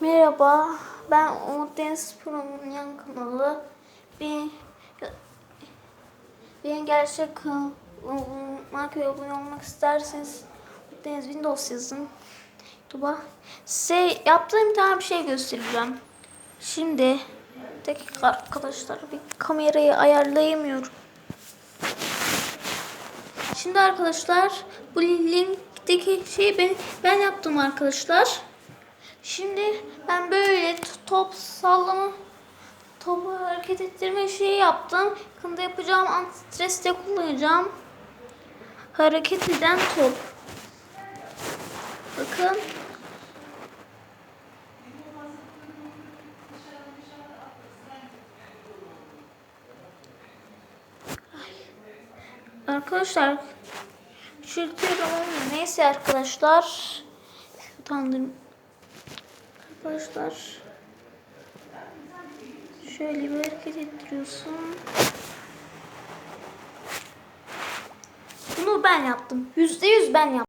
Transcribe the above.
Merhaba, ben Umut Deniz Pro'nun yan kanalı. Bir, bir gerçek markaya abone olmak isterseniz Umut Deniz Windows yazın. YouTube'a. Size yaptığım bir tane bir şey göstereceğim. Şimdi dakika arkadaşlar bir kamerayı ayarlayamıyorum. Şimdi arkadaşlar bu linkteki şeyi ben, ben yaptım arkadaşlar. Şimdi ben böyle top sallama topu hareket ettirme şeyi yaptım. Yakında yapacağım antistreste kullanacağım. Hareket eden top. Bakın. Arkadaşlar küçültüyorum ama neyse arkadaşlar. Utandım. Arkadaşlar şöyle bir hareket ettiriyorsun. Bunu ben yaptım. Yüzde yüz ben yaptım.